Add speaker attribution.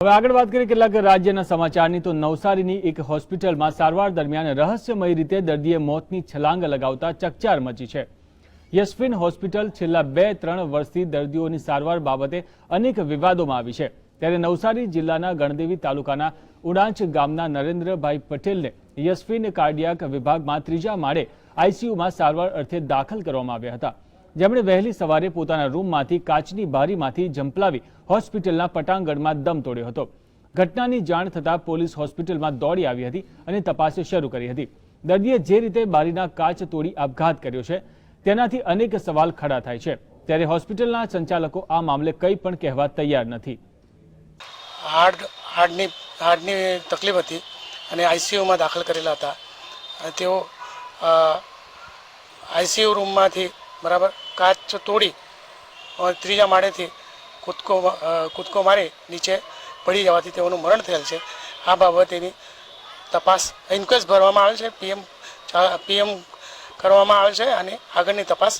Speaker 1: હવે આગળ વાત કરીએ કેટલાક રાજ્યના સમાચારની. તો નવસારીની એક હોસ્પિટલમાં સારવાર દરમિયાન રહસ્યમય રીતે દર્દીએ મોતની છલાંગ લગાવતા ચકચાર મચી છે. યશવિન હોસ્પિટલ છેલ્લા બે ત્રણ વર્ષથી દર્દીઓની સારવાર બાબતે અનેક વિવાદોમાં આવી છે. ત્યારે નવસારી જિલ્લાના ગણદેવી તાલુકાના ઉડાંચ ગામના નરેન્દ્રભાઈ પટેલને યશવિન કાર્ડિયાક વિભાગમાં ત્રીજા માળે આઈસીયુમાં સારવાર અર્થે દાખલ કરવામાં આવ્યા હતા. જેમણે વહેલી સવારે પોતાના રૂમમાંથી કાચની બારીમાંથી ઝંપલાવી હોસ્પિટલના પટાંગણમાં દમ તોડ્યો હતો. ઘટનાની જાણ થતાં પોલીસ હોસ્પિટલમાં દોડી આવી હતી અને તપાસ શરૂ કરી હતી. દર્દીએ જે રીતે બારીના કાચ તોડી આપઘાત કર્યો છે, તેનાથી અનેક સવાલ ખડા થાય છે. ત્યારે હોસ્પિટલના સંચાલકો આ મામલે કંઈ પણ કહેવા તૈયાર નથી.
Speaker 2: હાર્ટ હાર્ટની હાર્ટની તકલીફ હતી અને આઈસીયુમાં દાખલ કરેલા હતા. તેઓ આઈસીયુ રૂમમાંથી બરાબર? કાચ તોડી ત્રીજા માળેથી કૂદકો કૂદકો મારી નીચે પડી જવાથી તેઓનું મરણ થયેલ છે. આ બાબતેની તપાસ ઇન્ક્વેસ્ટ ભરવામાં આવે છે, પીએમ પીએમ કરવામાં આવેલ છે અને આગળની તપાસ